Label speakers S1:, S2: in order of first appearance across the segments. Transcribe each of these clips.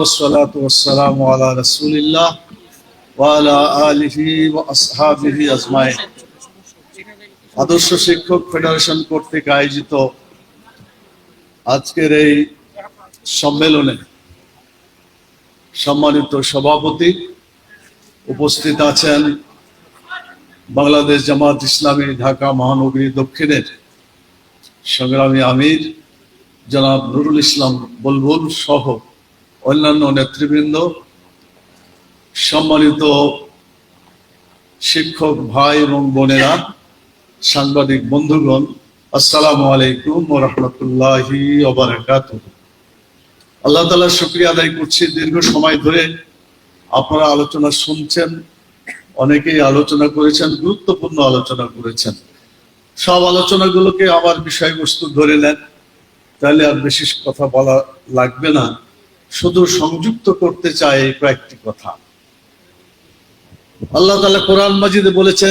S1: والصلاة والسلام على رسول الله وعلى آله وأصحابه أجمعين আদর্শ শিক্ষক ফেডারেশন কর্তৃক আয়োজিত আজকের এই সম্মেলনে সম্মানিত সভাপতি উপস্থিত আছেন বাংলাদেশ জামাত ইসলামী ঢাকা মহানগরী দক্ষিণের সংগ্রামী আমির জনাব নুরুল ইসলাম বুলবুল সহ অন্যান্য নেতৃবৃন্দ, সম্মানিত শিক্ষক ভাই এবং বোনেরা, সাংবাদিক বন্ধুগণ, আসসালামু আলাইকুম রহমতুল্লাহি আল্লাহ তালা শুক্রিয়া আদায় করছি। দীর্ঘ সময় ধরে আপনারা আলোচনা শুনছেন, অনেকেই আলোচনা করেছেন, গুরুত্বপূর্ণ আলোচনা করেছেন। সব আলোচনাগুলোকে আবার বিষয়বস্তু ধরে নেন, তাহলে আর বেশি কথা বলা লাগবে না। শুধু সংযুক্ত করতে এই কয়েকটি কথা। আল্লাহ তালা কোরআন মাজিদে বলেছে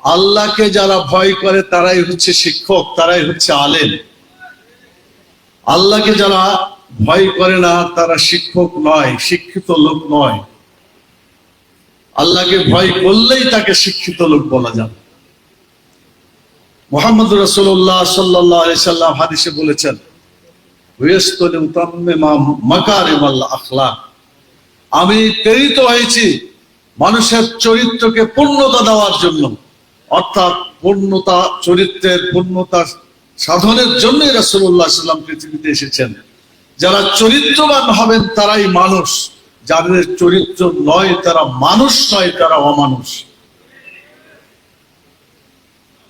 S1: আল্লাহকে যারা ভয় করে, তারাই হচ্ছে শিক্ষক, তারাই হচ্ছে আলেম। আল্লাহকে যারা ভয় করে না, তারা শিক্ষক নয়, শিক্ষিত লোক নয়। আল্লাহকে ভয় করলেই তাকে শিক্ষিত লোক বলা যাবে। মোহাম্মদ রসুল্লাহ সাল্লাহ সাল্লাম হাদিসে বলেছেন আমি প্রেরিত হয়েছি মানুষের চরিত্রকে পূর্ণতা দেওয়ার জন্য। অর্থাৎ পূর্ণতা, চরিত্রের পূর্ণতা সাধনের জন্যই রাসুল্লাহ সাল্লাম পৃথিবীতে এসেছেন। যারা চরিত্রবান হবেন তারাই মানুষ। যাদের চরিত্র নয় তারা মানুষ নয়, তারা অমানুষ।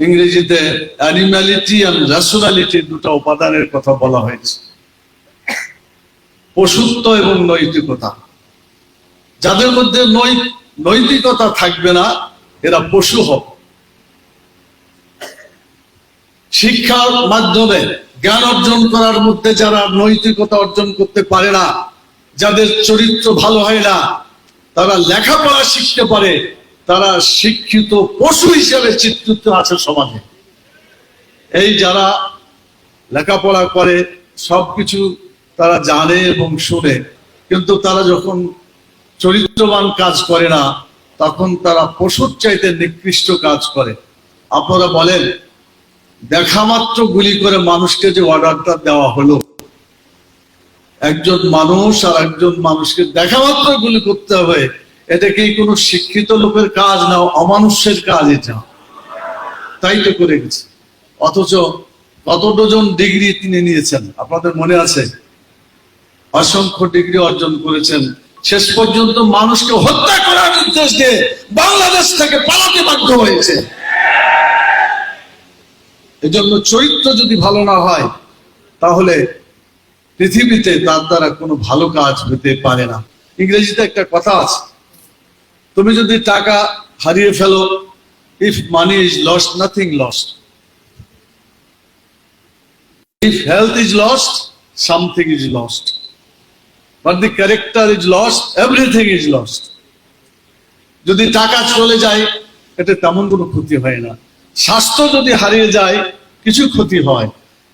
S1: ইংরেজিতে অ্যানিম্যালিটি অ্যান্ড ন্যাশনালিটি দুটো উপাদানের কথা বলা হয়েছে। পশুত্ব এবং নৈতিকতা। যাদের মধ্যে নৈতিকতা থাকবে না, এরা পশু হবে। শিক্ষার মাধ্যমে জ্ঞান অর্জন করার মধ্যে যারা নৈতিকতা অর্জন করতে পারে না, যাদের চরিত্র ভালো হয় না, তারা লেখাপড়া শিখতে পারে তারা শিক্ষিত পশু হিসেবে চিত্রিত আছে সমাজে। এই যারা লেখাপড়া করে, সবকিছু তারা জানে এবং শুনে। কিন্তু তারা যখন চরিত্রবান কাজ করে না, তখন তারা পশুর চাইতে নিকৃষ্ট কাজ করে। আপনারা বলেন, দেখা মাত্র গুলি করে মানুষকে যে অর্ডারটা দেওয়া হলো। একজন মানুষ আর একজন মানুষকে দেখা মাত্র গুলি করতে হবে। এটা কি কোনো শিক্ষিত লোকের কাজ না, অমানুষের কাজ এটা তাই তো করে গেছে। অথচ কত ডজন ডিগ্রি তিনি নিয়েছেন? আপনাদের মনে আছে? অসংখ্য ডিগ্রি অর্জন করেছেন। শেষ পর্যন্ত মানুষকে হত্যা করার নির্দেশ দিয়ে বাংলাদেশ থেকে পালাতে বাধ্য হয়েছে। এজন্য চরিত্র যদি ভালো না হয়, তাহলে পৃথিবীতে তার দ্বারা কোনো ভালো কাজ হতে পারে না। ইংরেজিতে একটা কথা আছে তুমি যদি টাকা হারিয়ে ফেলো if money is lost nothing lost if health is lost something is lost but the character is lost everything is lost যদি টাকা চলে যায় এটা তেমন কোনো ক্ষতি হয় না। স্বাস্থ্য যদি হারিয়ে যায়, কিছু ক্ষতি হয়।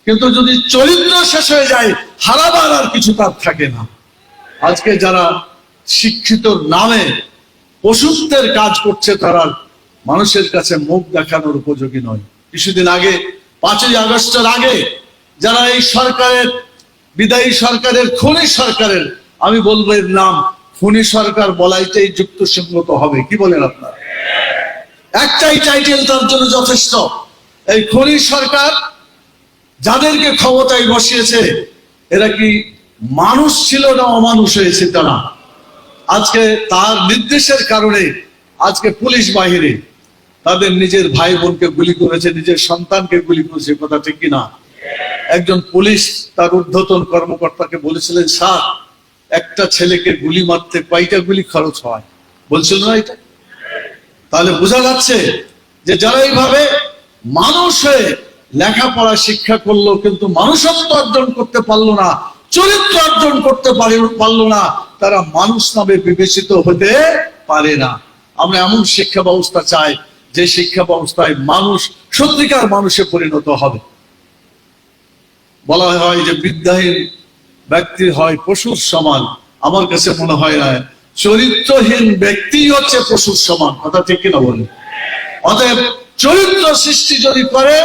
S1: কিন্তু যদি চরিত্র শেষ হয়ে যায়, হারাবার আর কিছু তার থাকে না। আজকে যারা শিক্ষিত নামে পশুত্বের কাজ করছে তারা, মানুষের কাছে মুখ দেখানোর উপযোগী নয়। কিছুদিন আগে, পাঁচই আগস্টের আগে, যারা এই সরকারের, বিদায়ী সরকারের, খনি সরকারের, আমি বলব এর নাম, খনি সরকার বলাইটাই যুক্তসঙ্গত হবে। কি বলেন আপনার? একটাই টাইটেল তার জন্য যথেষ্ট। এই খনি সরকার যাদেরকে ক্ষমতায় বসিয়েছে, এরা কি মানুষ ছিল না অমানুষ হয়েছে তারা? আজকে তার নির্দেশের কারণে আজকে পুলিশ বাহিনী তাদের নিজের ভাই বোনকে গুলি করেছে, নিজের সন্তানকে গুলি করেছে, কথা ঠিক কিনা একজন পুলিশ তার ঊর্ধ্বতন কর্মকর্তাকে বলেছিলেন, স্যার, একটা ছেলেকে গুলি মারতে কয়টা গুলি খরচ হয়? বলছিল না এটা? তাহলে বোঝা যাচ্ছে যে যারা এইভাবে মানুষ হয়ে লেখাপড়া শিক্ষা করল, কিন্তু মানুষত্ব অর্জন করতে পারল না, চরিত্র অর্জন করতে পারল না তারা মানুষ নামে বিবেচিত হতে পারে না। আমরা এমন শিক্ষা ব্যবস্থা চাই, যে শিক্ষা ব্যবস্থায় মানুষ সত্যিকার মানুষে পরিণত হবে। বলা হয় যে বিদ্যাহীন ব্যক্তি হয় পশুর সমান। আমার কাছে মনে হয় না, চরিত্রহীন ব্যক্তি হচ্ছে পশুর সমান। কথা ঠিক কিনা বলেন? অতএব চরিত্র সৃষ্টি যদি করে,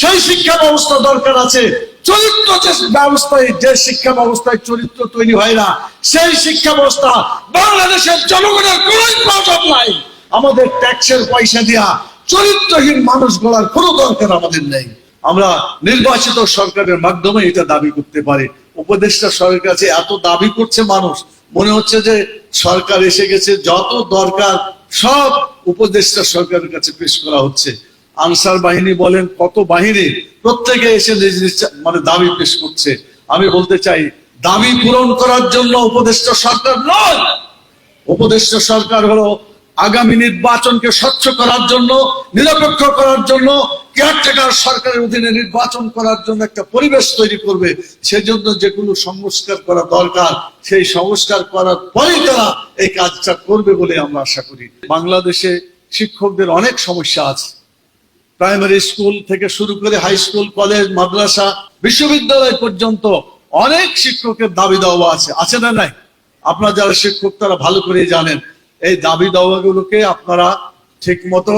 S1: সেই শিক্ষা ব্যবস্থা দরকার আছে। চরিত্র যে ব্যবস্থায়, যে শিক্ষা ব্যবস্থায় চরিত্র তৈরি হয় না, সেই শিক্ষা ব্যবস্থা বাংলাদেশের জনগণের কোন প্রয়োজন নাই আমাদের ট্যাক্সের পয়সা দিয়া চরিত্রহীন মানুষ গড়ার কোনো দরকার আমাদের নেই। আমরা নির্বাচিত সরকারের মাধ্যমে এটা দাবি করতে পারি। উপদেষ্টা সরকারের কাছে এত দাবি করছে মানুষ। মনে হচ্ছে যে সরকার এসে গেছে, যত দরকার সব উপদেষ্টা সরকারের কাছে পেশ করা হচ্ছে। আনসার বাহিনী বলেন, কত বাহিনী প্রত্যেকে এসে নিজ নিজ মানে দাবি পেশ করছে, আমি বলতে চাই, দাবি পূরণ করার জন্য উপদেষ্টা সরকার নয়। উপদেষ্টা সরকার হলো আগামী নির্বাচনকে স্বচ্ছ করার জন্য, নিরপেক্ষ করার জন্য কেয়ারটেকার সরকারের অধীনে নির্বাচন করার জন্য একটা পরিবেশ তৈরি করবে। সেজন্য যেগুলো সংস্কার করা দরকার, সেই সংস্কার করার পরেই তারা এই কাজটা করবে বলে আমরা আশা করি। বাংলাদেশে শিক্ষকদের অনেক সমস্যা আছে। প্রাইমারি স্কুল থেকে শুরু করে হাই স্কুল, কলেজ, মাদ্রাসা, বিশ্ববিদ্যালয় পর্যন্ত অনেক শিক্ষকের দাবি দাওয়া আছে। আছে না নাই? আপনারা যারা শিক্ষক, তারা ভালো করে জানেন। এই দাবি দাওয়াগুলোকে আপনারা ঠিক মতো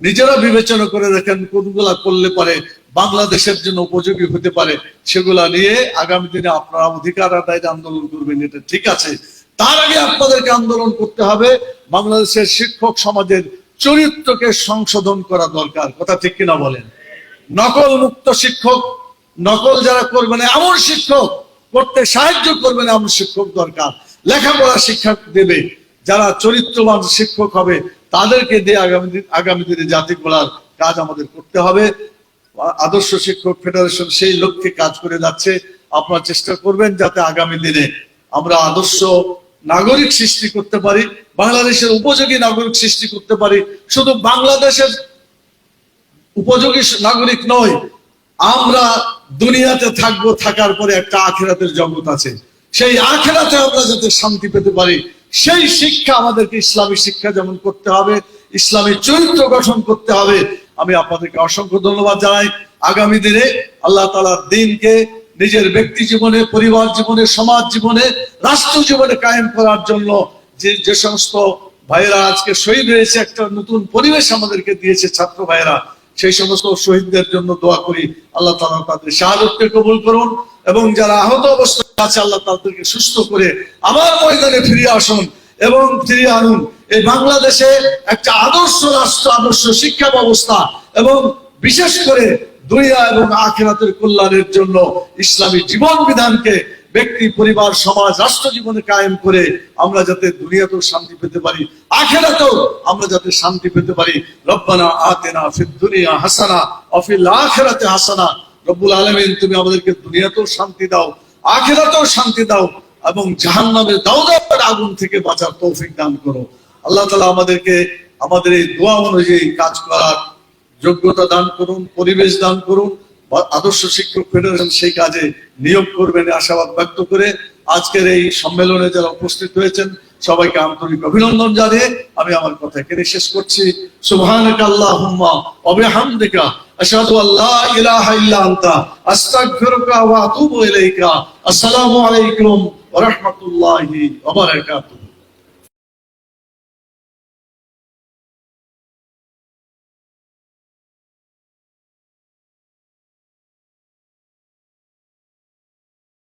S1: নিজেরা বিবেচনা করে দেখেন, কোনগুলা করলে পারে বাংলাদেশের জন্য উপযোগী হতে পারে, সেগুলা নিয়ে আগামী দিনে আপনারা অধিকার আদায় আন্দোলন করবেন, এটা ঠিক আছে। তার আগে আপনাদেরকে আন্দোলন করতে হবে। বাংলাদেশের শিক্ষক সমাজের চরিত্রকে সংশোধন করা দরকার। কথা ঠিক কিনা বলেন? নকল মুক্ত শিক্ষক, নকল যারা করবে না, এমন শিক্ষক, করতে সাহায্য করবে না, এমন শিক্ষক দরকার। লেখাপড়া শিক্ষা দেবে, যারা চরিত্রবান শিক্ষক হবে, তাদেরকে দিয়ে আগামী দিন, আগামী দিনে জাতি গড়ার কাজ আমাদের করতে হবে। আদর্শ শিক্ষক ফেডারেশন সেই লক্ষ্যে কাজ করে যাচ্ছে। আপনারা চেষ্টা করবেন যাতে আগামী দিনে আমরা আদর্শ নাগরিক সৃষ্টি করতে পারি, বাংলাদেশের উপযোগী নাগরিক সৃষ্টি করতে পারি, শুধু বাংলাদেশের উপযোগী নাগরিক নয়, আমরা দুনিয়াতে থাকব, থাকার পরে একটা আখেরাতের জগৎ আছে। সেই আখেরাতে আমরা যাতে শান্তি পেতে পারি, সেই শিক্ষা আমাদেরকে ইসলামী শিক্ষা যেমন করতে হবে, ইসলামী চরিত্র গঠন করতে হবে। আমি আপনাদেরকে অসংখ্য ধন্যবাদ জানাই। আগামী দিনে আল্লাহ তালার দিনকে নিজের ব্যক্তি জীবনে, পরিবার জীবনে, সমাজ জীবনে, রাষ্ট্র জীবনে কায়েম করার জন্য যে যে সমস্ত ভাইয়েরা আজকে শহীদ হয়েছে, একটা নতুন পরিবেশ আমাদেরকে দিয়েছে ছাত্র ভাইয়েরা, সেই সমস্ত শহীদদের জন্য দোয়া করি। আল্লাহ তালা তাদের শাহাদতকে কবুল করুন এবং যারা আহত অবস্থায় আছে, আল্লাহ তাদেরকে সুস্থ করে আবার ময়দানে ফিরে আসুন এবং ফিরিয়ে আনুন। এই বাংলাদেশে একটা আদর্শ রাষ্ট্র, আদর্শ শিক্ষা ব্যবস্থা এবং বিশেষ করে দুনিয়া এবং আখেরাতের কল্যাণের জন্য ইসলামী জীবন বিধানকে ব্যক্তি, পরিবার, সমাজ, রাষ্ট্র জীবনে কায়েম করে আমরা যাতে দুনিয়াতেও শান্তি পেতে পারি, আখেরাতেও আমরা যাতে শান্তি পেতে পারি। রব্বানা আতেনা ফিদ দুনিয়া হাসানা অফিল আখেরাতে হাসানা। রব্বুল আলমিন, তুমি আমাদেরকে দুনিয়াতেও শান্তি দাও, আখেরাতেও শান্তি দাও এবং জাহান্নামের দাউদার আগুন থেকে বাঁচার তৌফিক দান করো। আল্লাহ তালা আমাদেরকে, আমাদের এই দোয়া অনুযায়ী কাজ করার যোগ্যতা দান করুন, পরিবেশ দান করুন আদর্শ শিক্ষক ফেডারেশন সেই কাজে নিয়োগ করবেন আশাবাদ ব্যক্ত করে আজকের এই সম্মেলনে যারা উপস্থিত হয়েছেন, সবাইকে আন্তরিক অভিনন্দন জানিয়ে আমি আমার কথা এখানে শেষ করছি। সুবহানাকা আল্লাহুম্মা আশহাদু আল্লা ইলাহা ইল্লা আনতা, আস্তাগফিরুকা ওয়া আতুবু ইলাইকা। আসসালামু আলাইকুম ওয়া রাহমাতুল্লাহি ওয়া